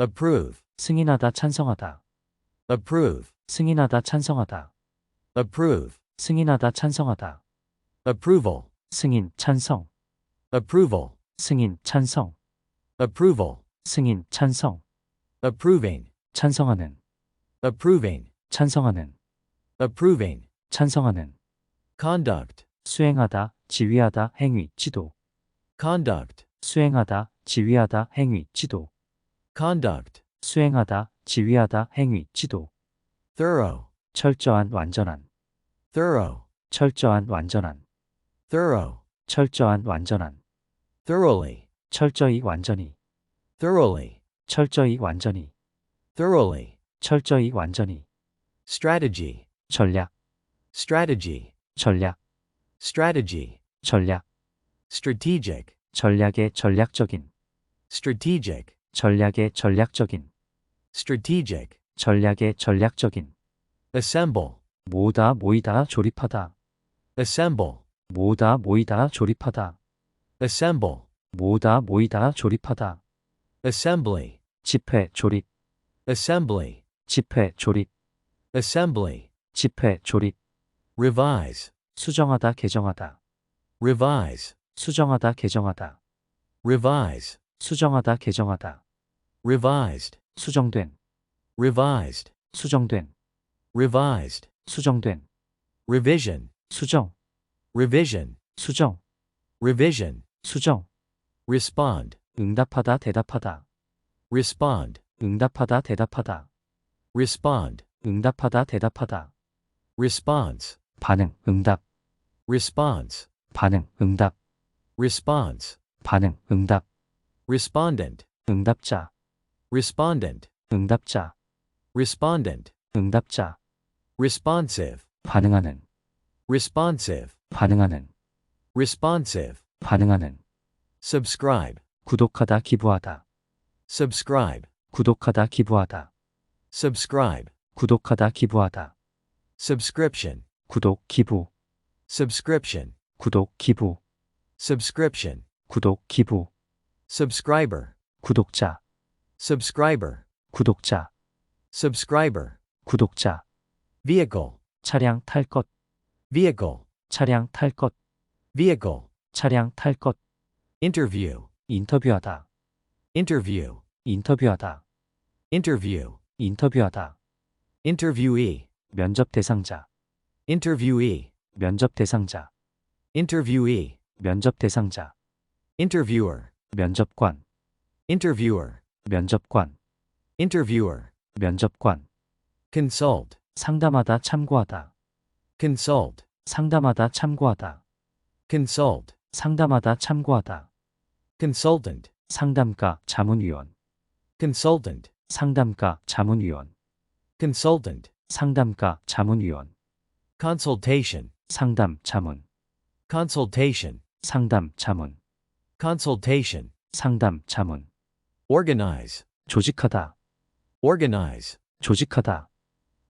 approve, 승인하다 찬성하다 approve, 승인하다 찬성하다 approve, 승인하다 찬성하다 approval, 승인 찬성 approval, 승인 찬성 approval, 승인 찬성 approving, 찬성하는 approving, 찬성하는 approving, 찬성하는 conduct, 수행하다 지휘하다 행위 지도 conduct, 수행하다 지휘하다 행위 지도 conduct, 수행하다 지휘하다 행위 지도 thorough, 철저한 완전한 thorough, 철저한 완전한 thorough, 철저한 완전한 thoroughly, 철저히 완전히 thoroughly, 철저히 완전히 thoroughly, 철저히 완전히 strategy, 전략 strategy, 전략 strategy, 전략 strategic, 전략의 전략적인 strategic, 전략의 전략적인 strategic, 전략의 전략적인 assemble, 모다 모이다 조립하다 assemble, 모다 모이다 조립하다 assemble, 모다 모이다 조립하다 assembly, 집회 조립 assembly, 집회 조립 assembly, 집회 조립 revise, 수정하다 개정하다 revise, 수정하다 개정하다 revise, 수정하다 개정하다 revised, 수정된 revised, 수정된 revised, 수정된 revision, 수정 revision, 수정 revision, 수정 respond, 응답하다 대답하다 respond, 응답하다 대답하다 respond, 응답하다 대답하다 response, 반응 응답 response, 반응 응답 response, 반응 응답 respondent, 응답자 respondent, 응답자 respondent, 응답자 responsive, 반응하는 responsive, 반응하는 responsive, 반응하는 subscribe, 구독하다 기부하다 subscribe, 구독하다 기부하다 subscribe, 구독하다 기부하다 subscription, 구독 기부 subscription, 구독 기부 subscription, 구독 기부 subscriber, 구독자 subscriber, 구독자 subscriber, 구독자 vehicle, 차량 탈 것 vehicle, 차량 탈 것 vehicle, 차량 탈 것 interview, 인터뷰하다 interview, 인터뷰하다 interview, 인터뷰하다 interviewee, 면접 대상자 interviewee, 면접 대상자 interviewee, 면접 대상자 interviewer, 면접관 interviewer, 면접관 interviewer, 면접관 consult, 상담하다 참고하다 consult, 상담하다 참고하다 consult, 상담하다 참고하다 consultant, 상담가 자문위원 consultant, 상담가 자문위원 consultant, 상담가 자문위원 consultation, 상담 자문 consultation, 상담 자문 consultation, 상담 자문 organize, 조직하다 organize, 조직하다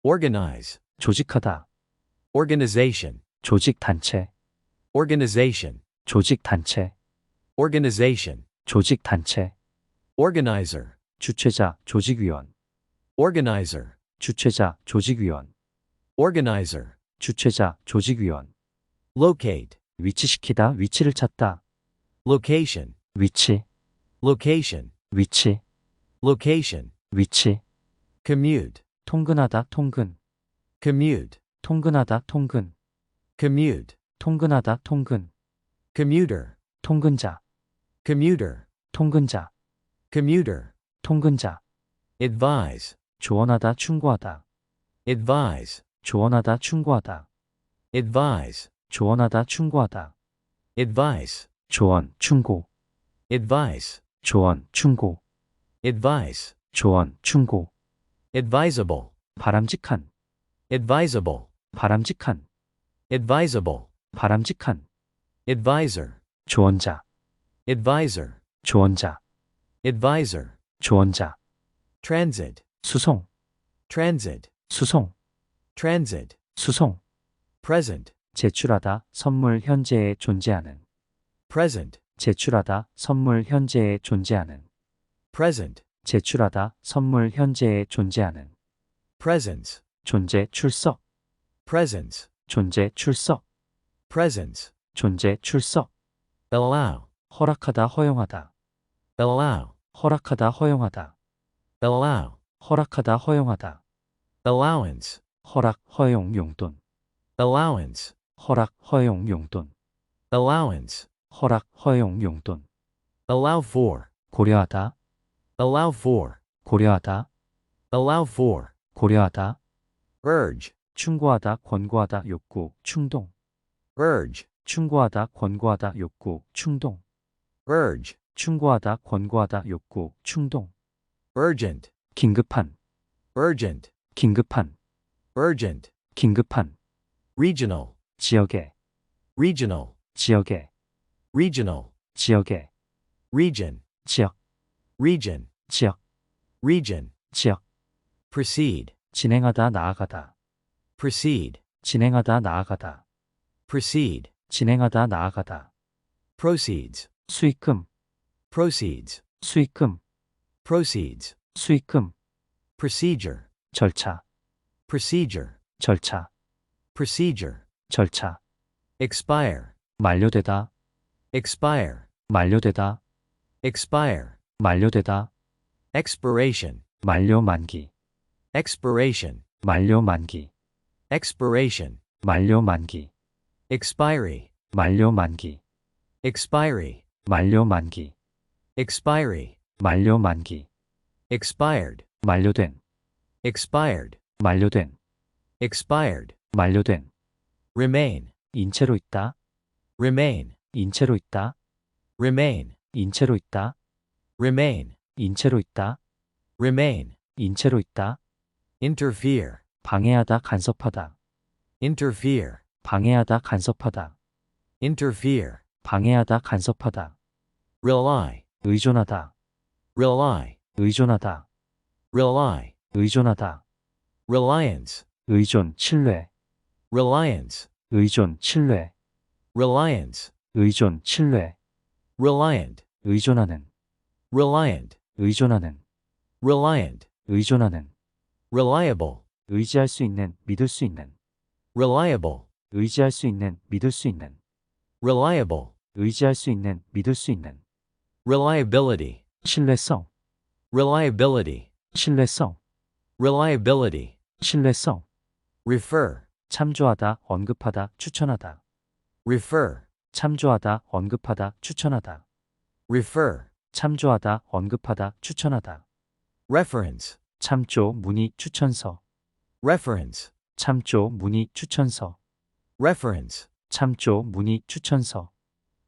organize, 조직하다 organization, 조직 단체 organization, 조직 단체 organization, 조직 단체 organizer, 주최자 조직위원 organizer, 주최자 조직위원 organizer, 주최자 조직위원 locate, 위치시키다 위치를 찾다 location, 위치 location, 위치 location, 위치 commute, 통근하다 통근 commute, 통근하다 통근 commute, 통근하다 통근 commuter, 통근자 commuter, 통근자 commuter, 통근자 advise, 조언하다 충고하다 advise, 조언하다 충고하다 advise, 조언하다 충고하다 advice, 조언 충고 advice, 조언 충고 advice, 조언 충고 advisable, 바람직한 advisable, 바람직한 advisable, 바람직한 advisor, 조언자 advisor, 조언자 advisor, 조언자 transit, 수송 transit, 수송 transit, 수송 present, 제출하다 선물 현재에 존재하는 present, 제출하다 선물 현재에 존재하는 present, 제출하다, 선물, 현재에 존재하는. presence, 존재, 출석, presence, 존재, 출석, presence, 존재, 출석. allow, 허락하다, 허용하다, allow, 허락하다, 허용하다, allow, 허락하다, 허용하다. allowance, 허락, 허용, 용돈. allowance, 허락, 허용, 용돈. allowance, 허락, 허용, 용돈. allow for, 고려하다, allow for, 고려하다, allow for, 고려하다. urge, 충고하다, 권고하다, 욕구, 충동. urge, 충고하다, 권고하다, 욕구, 충동. urge, 충고하다, 권고하다, 욕구, 충동. urgent, 긴급한, urgent, 긴급한, urgent, 긴급한. regional, 지역에, regional, 지역에, regional, 지역에, region, 지역, region, 지역, region, 지역. proceed, 진행하다, 나아가다. proceed, 진행하다, 나아가다. proceed, 진행하다, 나아가다. proceeds, 수익금, proceeds, 수익금, proceeds, 수익금. procedure, 절차, procedure, 절차, procedure, 절차. expire, 만료되다, expire, 만료되다, expire, 만료되다. expiration, 만료 만기, expiration, 만료 만기, expiration, 만료 만기, expiry, 만료 만기, expiry, 만료 만기, expiry, 만료 만기. expired, 만료된, expired, 만료된, expired, 만료된. remain, 인체로 있다, remain, 인체로 있다, remain, 인체로 있다, remain, 인체로 있다, remain, 인체로 있다. interfere, 방해하다, 간섭하다, interfere, 방해하다, 간섭하다, interfere, 방해하다, 간섭하다. rely, 의존하다, rely, 의존하다, rely, 의존하다. reliance, 의존, 신뢰, reliance, 의존, 신뢰, reliance, 의존, 신뢰. reliant, 의존하는, reliant, 의존하는, reliant, 의존하는. reliable, 의지할 수 있는, 믿을 수 있는. reliable, 의지할 수 있는, 믿을 수 있는. reliable, 의지할 수 있는, 믿을 수 있는. reliability, 신뢰성, reliability, 신뢰성, reliability, 신뢰성. refer, 참조하다, 언급하다, 추천하다. refer, 참조하다, 언급하다, 추천하다. refer, 참조하다, 언급하다, 추천하다. reference, 참조, 문의, 추천서. reference, 참조, 문의, 추천서. reference, 참조, 문의, 추천서.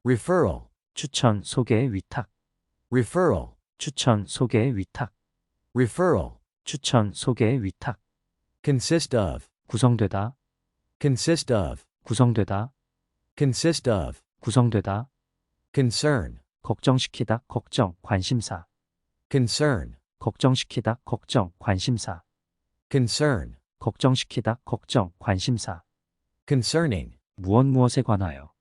referral, 추천, 소개, 위탁. referral, 추천, 소개, 위탁. referral, 추천, 소개, 위탁. consist of, 구성되다, consist of, 구성되다, consist of, 구성되다. concern, 걱정시키다, 걱정, 관심사. concern, 걱정시키다, 걱정, 관심사. concern, 걱정시키다, 걱정, 관심사. concerning, 무엇 무엇에 관하여.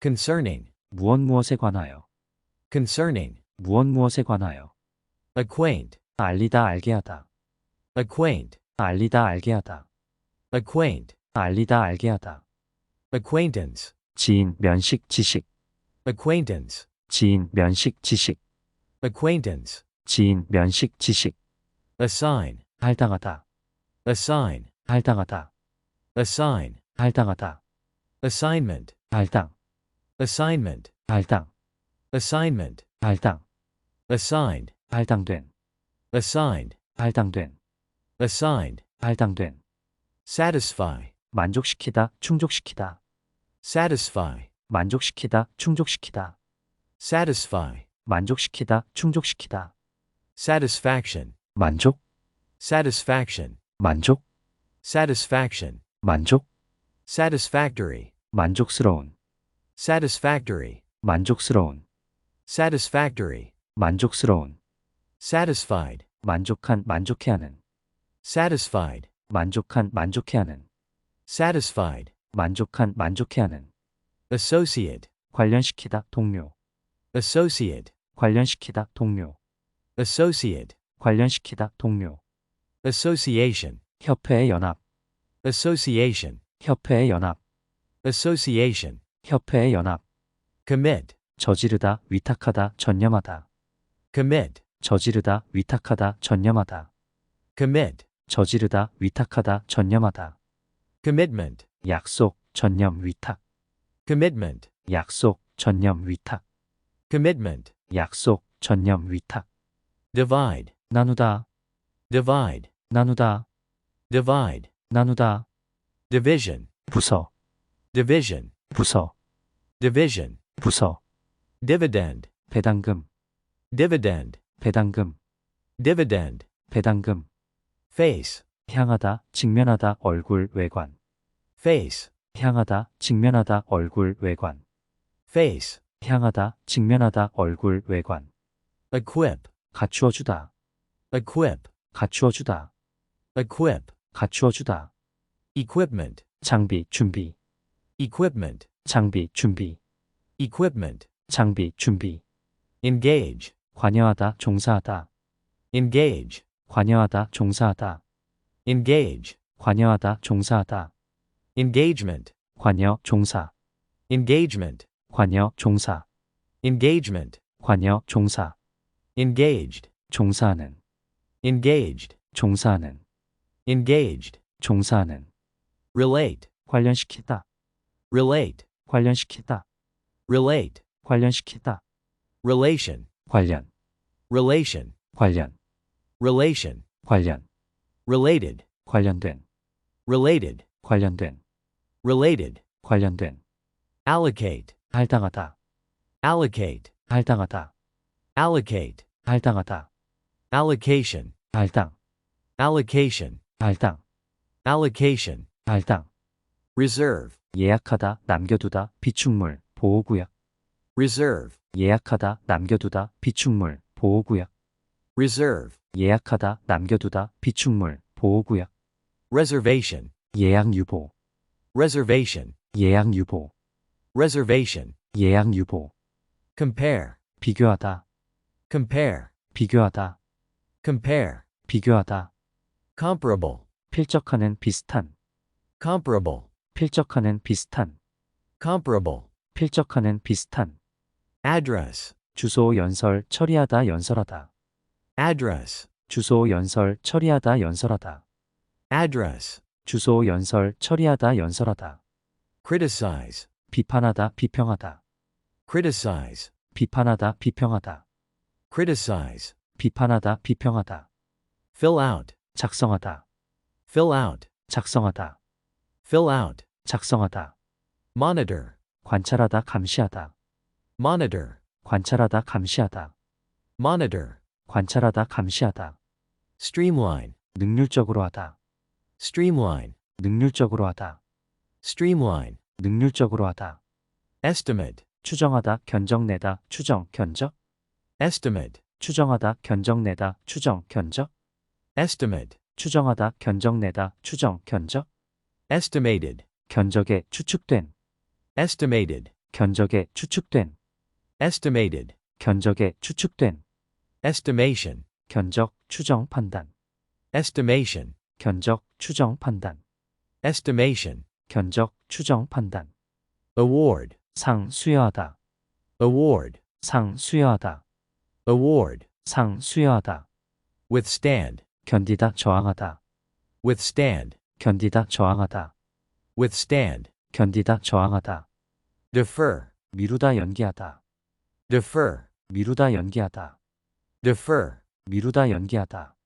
concerning, 무엇 무엇에 관하여. concerning, 무엇 무엇에 관하여. acquaint, 알리다, 알게 하다. acquaint, 알리다, 알게 하다. acquaint, 알리다, 알게 하다. acquaintance, 지인, 면식, 지식. acquaintance, 지인, 면식, 지식. acquaintance, 지인, 면식, 지식. assign, 할당하다, assign, 할당하다, assign, 할당하다. assignment, 할당, assignment, 할당, assignment, 할당. assigned, 할당된, assigned, 할당된, assigned, 할당된. satisfy, 만족시키다, 충족시키다. Satisfy, 만족시키다, 충족시키다. satisfy, 만족시키다, 충족시키다. satisfaction, 만족, satisfaction, 만족, satisfaction, 만족. satisfactory, 만족스러운, satisfactory, 만족스러운, satisfactory, 만족스러운. satisfied, 만족한, 만족해하는. satisfied, 만족한, 만족해하는. satisfied, 만족한, 만족해하는. associate, 관련시키다, 동료. associate, 관련시키다, 동료. associate, 관련시키다, 동료. association, 협회의 연합, association, 협회의 연합, association, 협회의 연합. commit, 저지르다, 위탁하다, 전념하다. commit, 저지르다, 위탁하다, 전념하다. commit, 저지르다, 위탁하다, 전념하다. commitment, 약속, 전념, 위탁. commitment, 약속, 전념, 위탁. commitment, 약속, 전념, 위탁. divide, 나누다, divide, 나누다, divide, 나누다. division, 부서, division, 부서, division, 부서. dividend, 배당금, dividend, 배당금, dividend, 배당금. face, 향하다, 직면하다, 얼굴, 외관. Face, 향하다, 직면하다, 얼굴, 외관. face, 향하다, 직면하다, 얼굴, 외관. equip, 갖추어 주다, equip, 갖추어 주다, equip, 갖추어 주다. equipment, 장비, 준비, equipment, 장비, 준비, equipment, 장비, 준비. engage, 관여하다, 종사하다, engage, 관여하다, 종사하다, engage, 관여하다, 종사하다. engagement, 관여, 종사, engagement, 관여, 종사, engagement, 관여, 종사. engaged, 종사하는, engaged, 종사하는, engaged, 종사하는. relate, 관련시키다, relate, 관련시키다, relate, 관련시키다. relation, 관련, relation, 관련, relation, 관련, related, 관련된, related, 관련된, Related, 관련된. allocate, 할당하다, allocate, 할당하다, allocate, 할당하다. allocation, 할당, allocation, 할당, allocation, 할당. reserve, 예약하다, 남겨두다, 비축물, 보호구역. reserve, 예약하다, 남겨두다, 비축물, 보호구역. reserve, 예약하다, 남겨두다, 비축물, 보호구역. reservation, 예약 유보, reservation, 예약 유보, reservation, 예약 유보. compare, 비교하다, compare, 비교하다, compare, 비교하다. comparable, 필적하는 비슷한, comparable, 필적하는 비슷한, comparable, 필적하는 비슷한. address, 주소 연설 처리하다 연설하다. address, 주소 연설 처리하다 연설하다. address, 주소 연설 처리하다 연설하다. criticize, 비판하다 비평하다. criticize, 비판하다 비평하다. criticize, 비판하다 비평하다. fill out, 작성하다. fill out, 작성하다. fill out, 작성하다. monitor, 관찰하다 감시하다. monitor, 관찰하다 감시하다. monitor, 관찰하다 감시하다. streamline, 능률적으로 하다. Streamline, 능률적으로 하다. streamline, 능률적으로 하다. estimate, 추정하다 견적내다 추정 견적. estimate, 추정하다 견적내다 추정 견적. estimate, 추정하다 견적내다 추정 견적. estimated, 견적에 추측된 estimated, 견적에 추측된 estimated, 견적에 추측된 estimation, 견적 추정 판단 estimation, 견적 추정 판단. Estimation, 견적 추정 판단. Award, 상 수여하다. Award, 상 수여하다. Award, 상 수여하다. Withstand, 견디다 저항하다. Withstand, 견디다 저항하다. Withstand, 견디다 저항하다. Defer, 미루다 연기하다. Defer, 미루다 연기하다. Defer, 미루다 연기하다